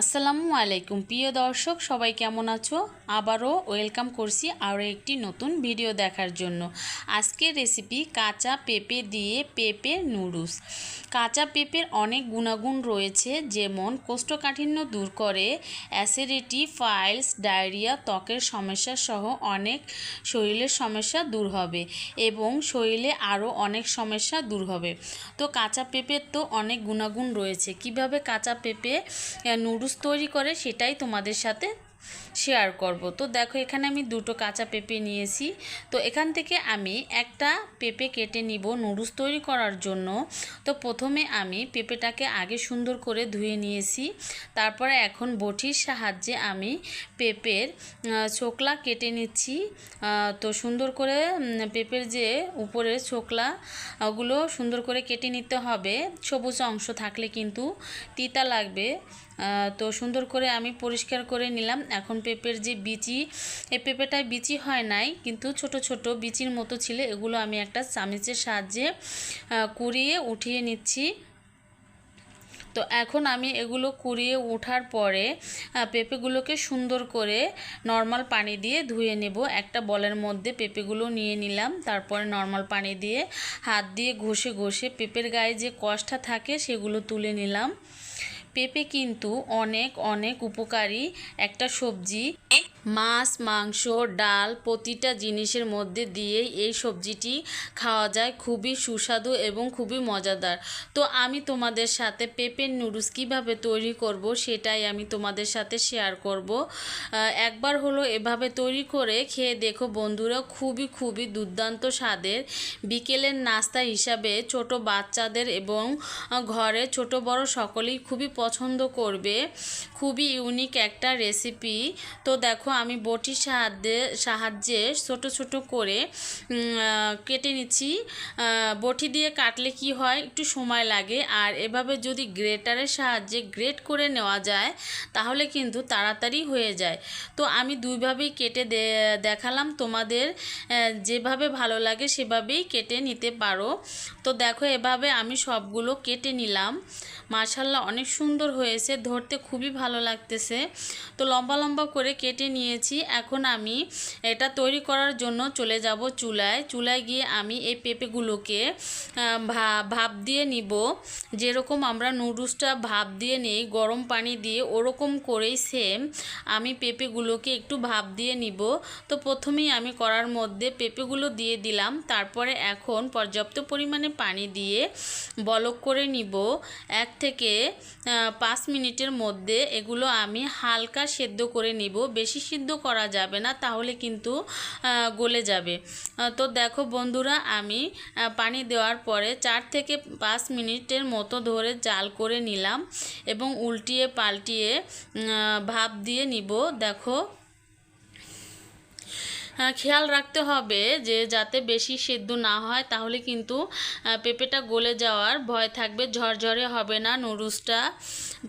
আসসালামু আলাইকুম। প্রিয় দর্শক, সবাই কেমন আছো? আবারও ওয়েলকাম করছি আরও একটি নতুন ভিডিও দেখার জন্য। আজকের রেসিপি কাঁচা পেঁপে দিয়ে পেঁপে নুডলস। কাঁচা পেঁপের অনেক গুণাগুণ রয়েছে, যেমন কোষ্ঠকাঠিন্য দূর করে, অ্যাসিডিটি, ফাইলস, ডায়রিয়া, ত্বকের সমস্যা সহ অনেক শরীরের সমস্যা দূর হবে এবং শরীরে আরও অনেক সমস্যা দূর হবে। তো কাঁচা পেঁপের তো অনেক গুণাগুণ রয়েছে। কীভাবে কাঁচা পেঁপে নুডলস তৈরি করে সেটাই তোমাদের সাথে শেয়ার করব। তো দেখো, এখানে আমি দুটো কাঁচা পেঁপে নিয়েছি। তো এখান থেকে আমি একটা পেঁপে কেটে নিব নুডলস তৈরি করার জন্য। তো প্রথমে আমি পেঁপেটাকে আগে সুন্দর করে ধুয়ে নিয়েছি। তারপরে এখন বটির সাহায্যে আমি পেঁপের ছোকলা কেটে নিচ্ছি। তো সুন্দর করে পেঁপের যে উপরের ছোকলা ওগুলো সুন্দর করে কেটে নিতে হবে। সবুজ অংশ থাকলে কিন্তু তিতা লাগবে। তো সুন্দর করে আমি পরিষ্কার করে নিলাম। এখন পেঁপের যে বিচি, এই পেঁপেটায় বিচি হয় নাই, কিন্তু ছোট ছোট বিচির মতো ছিল। এগুলো আমি একটা চামিচের সাহায্যে কুড়িয়ে উঠিয়ে নিচ্ছি। তো এখন আমি এগুলো কুড়িয়ে ওঠার পরে পেঁপেগুলোকে সুন্দর করে নর্মাল পানি দিয়ে ধুয়ে নেব। একটা বলের মধ্যে পেঁপেগুলো নিয়ে নিলাম। তারপরে নর্মাল পানি দিয়ে হাত দিয়ে ঘষে ঘষে পেঁপের গায়ে যে কষটা থাকে, সেগুলো তুলে নিলাম। পেঁপে কিন্তু অনেক অনেক উপকারী একটা সবজি। মাছ, মাংস, ডাল প্রতিটা জিনিসের মধ্যে দিয়েই এই সবজিটি খাওয়া যায়। খুবই সুস্বাদু এবং খুবই মজাদার। তো আমি তোমাদের সাথে পেঁপের নুডলস কীভাবে তৈরি করব সেটাই আমি তোমাদের সাথে শেয়ার করব। একবার হলো এভাবে তৈরি করে খেয়ে দেখো বন্ধুরা, খুবই খুবই দুর্দান্ত স্বাদের। বিকেলের নাস্তা হিসাবে ছোট বাচ্চাদের এবং ঘরে ছোট বড় সকলেই খুবই পছন্দ করবে। খুবই ইউনিক একটা রেসিপি তো দেখো আমি বটির সাহায্যে সাহায্যে ছোট ছোট করে কেটে নিচ্ছি। বটি দিয়ে কাটলে কি হয়? একটু সময় লাগে। আর এভাবে যদি গ্রেটারের সাহায্যে গ্রেট করে নেওয়া যায়, তাহলে কিন্তু তাড়াতাড়ি হয়ে যায়। তো আমি দুইভাবেই কেটে দেখালাম তোমাদের। যেভাবে ভালো লাগে সেভাবেই কেটে নিতে পারো। তো দেখো, এভাবে আমি সবগুলো কেটে নিলাম। মাশাল্লাহ অনেক সুন্দর হয়েছে। ধরতে খুবই ভালো লাগতেছে। তো লম্বা লম্বা করে কেটে নিয়েছি। এখন আমি এটা তৈরি করার জন্য চলে যাব চুলায়। চুলায় গিয়ে আমি এই পেঁপেগুলোকে ভাপ দিয়ে নিব। যেরকম আমরা নুডলসটা ভাপ দিয়ে নিই, গরম পানি দিয়ে ওরকম করেই সেম আমি পেঁপেগুলোকে একটু ভাপ দিয়ে নিব। তো প্রথমেই আমি করার মধ্যে পেঁপেগুলো দিয়ে দিলাম। তারপরে এখন পর্যাপ্ত পরিমাণে পানি দিয়ে বলক করে নিব। এক থেকে পাঁচ মিনিটের মধ্যে এগুলো আমি হালকা সেদ্ধ করে নিব। বেশি সিদ্ধ করা যাবে না, তাহলে কিন্তু গলে যাবে। তো দেখো বন্ধুরা, আমি পানি দেওয়ার পরে চার থেকে পাঁচ মিনিটের মতো ধরে জাল করে নিলাম এবং উল্টিয়ে পাল্টিয়ে ভাপ দিয়ে নিব। দেখো খেয়াল রাখতে হবে যে যাতে বেশি সেদ্ধ না হয়, তাহলে কিন্তু পেঁপেটা গলে যাওয়ার ভয় থাকবে, ঝরঝরে হবে না নুডলসটা,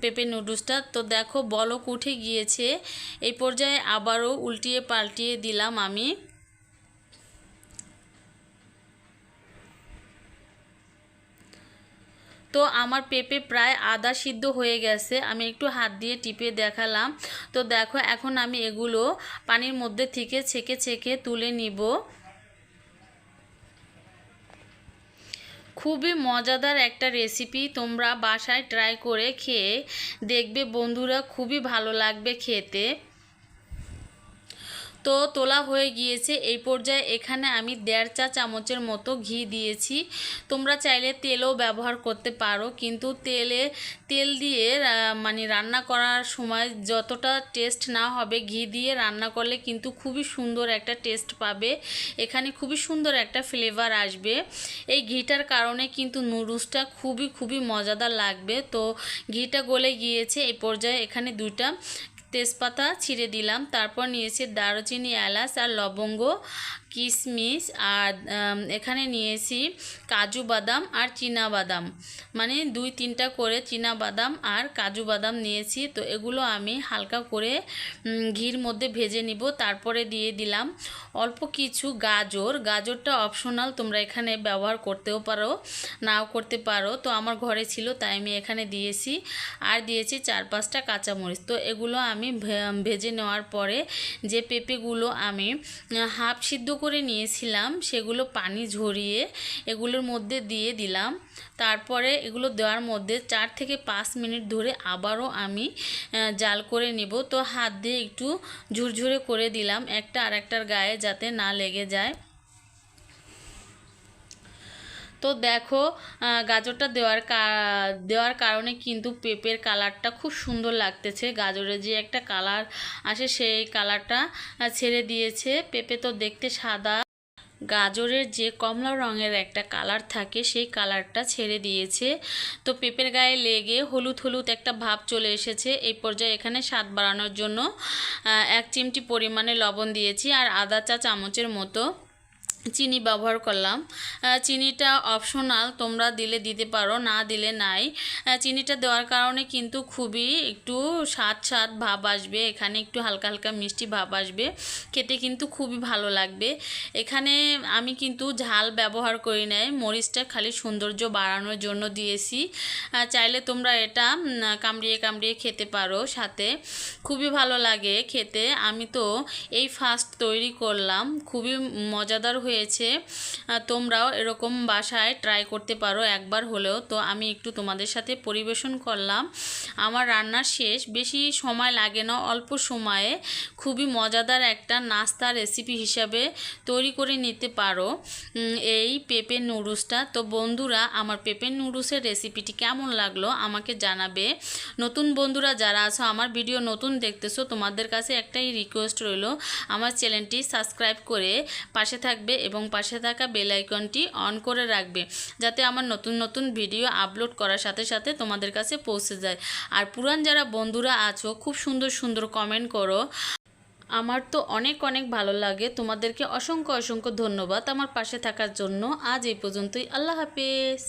পেঁপে নুডলসটা। তো দেখো, বলক উঠে গিয়েছে। এই পর্যায়ে আবারও উল্টিয়ে পাল্টিয়ে দিলাম আমি। তো আমার পেঁপে প্রায় আদা সিদ্ধ হয়ে গেছে। আমি একটু হাত দিয়ে টিপে দেখালাম। তো দেখো, এখন আমি এগুলো পানির মধ্যে থেকে ছেঁকে ছেঁকে তুলে নিব। খুবই মজাদার একটা রেসিপি তোমরা বাসায় ট্রাই করে খেয়ে দেখবে বন্ধুরা, খুবই ভালো লাগবে খেতে। তো তোলা হয়ে গিয়েছে। এই পর্যায়ে এখানে আমি দেড় চা চামচের মতো ঘি দিয়েছি। তোমরা চাইলে তেলও ব্যবহার করতে পারো, কিন্তু তেলে, তেল দিয়ে মানে রান্না করার সময় যতটা টেস্ট না হবে, ঘি দিয়ে রান্না করলে কিন্তু খুবই সুন্দর একটা টেস্ট পাবে। এখানে খুবই সুন্দর একটা ফ্লেভার আসবে। এই ঘিটার কারণে কিন্তু নুডলসটা খুবই খুবই মজাদার লাগবে। তো ঘিটা গলে গিয়েছে। এই পর্যায়ে এখানে দুইটা তেজপাতা ছিঁড়ে দিলাম তারপর নিয়েছি দারুচিনি এলাচ আর লবঙ্গ। কিশমিশ আর এখানে নিয়েছি কাজু বাদাম আর চীনা বাদাম। মানে দুই তিনটা করে চীনা বাদাম আর কাজু বাদাম নিয়েছি। তো এগুলো আমি হালকা করে ঘির মধ্যে ভেজে নিব। তারপরে দিয়ে দিলাম অল্প কিছু গাজর। গাজরটা অপশনাল তোমরা এখানে ব্যবহার করতেও পারো, নাও করতে পারো। তো আমার ঘরে ছিল, তাই আমি এখানে দিয়েছি। আর দিয়েছি চার পাঁচটা কাঁচামরিচ। তো এগুলো আমি ভেজে নেওয়ার পরে যে পেঁপেগুলো আমি হাফ সিদ্ধ করে নিয়েছিলাম, সেগুলো পানি ঝরিয়ে এগুলোর মধ্যে দিয়ে দিলাম। তারপরে এগুলো দেওয়ার মধ্যে চার থেকে পাঁচ মিনিট ধরে আবারও আমি জাল করে নিব। তো হাত দিয়ে একটু ঝুরঝুরে করে দিলাম একটা আর একটার গায়ে যাতে না লেগে যায়। তো দেখো গাজরটা দেওয়ার দেওয়ার কারণে কিন্তু পেঁপের কালারটা খুব সুন্দর লাগতেছে। গাজরের যে একটা কালার আসে সেই কালারটা ছেড়ে দিয়েছে। পেঁপে তো দেখতে সাদা। গাজরের যে কমলা রঙের একটা কালার থাকে, সেই কালারটা ছেড়ে দিয়েছে। তো পেঁপের গায়ে লেগে হলুদ হলুদ একটা ভাব চলে এসেছে। এই পর্যায়ে এখানে স্বাদ বাড়ানোর জন্য এক চিমটি পরিমাণে লবণ দিয়েছি আর আদা চা চামচের মতো। চিনি ব্যবহার করলাম। চিনিটা অপশনাল তোমরা দিলে দিতে পারো, না দিলে নাই। চিনিটা দেওয়ার কারণে কিন্তু খুবই একটু স্বাদ স্বাদ ভাব আসবে। এখানে একটু হালকা হালকা মিষ্টি ভাব আসবে। খেতে কিন্তু খুবই ভালো লাগবে। এখানে আমি কিন্তু ঝাল ব্যবহার করি নাই। মরিচটা খালি সৌন্দর্য বাড়ানোর জন্য দিয়েছি। চাইলে তোমরা এটা কামড়িয়ে কামড়িয়ে খেতে পারো সাথে। খুবই ভালো লাগে খেতে। আমি তো এই ফার্স্ট তৈরি করলাম। খুবই মজাদার হয়েছে তোমরাও এরকম বাসায় ট্রাই করতে পারো একবার হলেও। তো আমি একটু তোমাদের সাথে পরিবেশন করলাম। আমার রান্না শেষ, বেশি সময় লাগে না, অল্প সময়ে। খুবই মজাদার একটা নাস্তা রেসিপি হিসাবে তৈরি করে নিতে পারো। এই পেঁপে নুডলসটা। তো বন্ধুরা, আমার পেঁপে নুডলসের রেসিপিটি কেমন লাগল আমাকে জানাবে। নতুন বন্ধুরা যারা আছো, আমার ভিডিও নতুন দেখতেছো, তোমাদের কাছে একটাই রিকোয়েস্ট রইল। আমার চ্যানেলটি সাবস্ক্রাইব করে পাশে থাকবে এবং পাশে থাকা বেল আইকনটি অন করে রাখবে যাতে আমার নতুন নতুন ভিডিও আপলোড করার সাথে সাথে তোমাদের কাছে পৌঁছে যায়। আর পুরান যারা বন্ধুরা আছো, খুব সুন্দর সুন্দর কমেন্ট করো। আমার তো অনেক অনেক ভালো লাগে। তোমাদেরকে অসংখ্য অসংখ্য ধন্যবাদ আমার পাশে থাকার জন্য। আজ এই পর্যন্তই। আল্লাহ হাফেজ।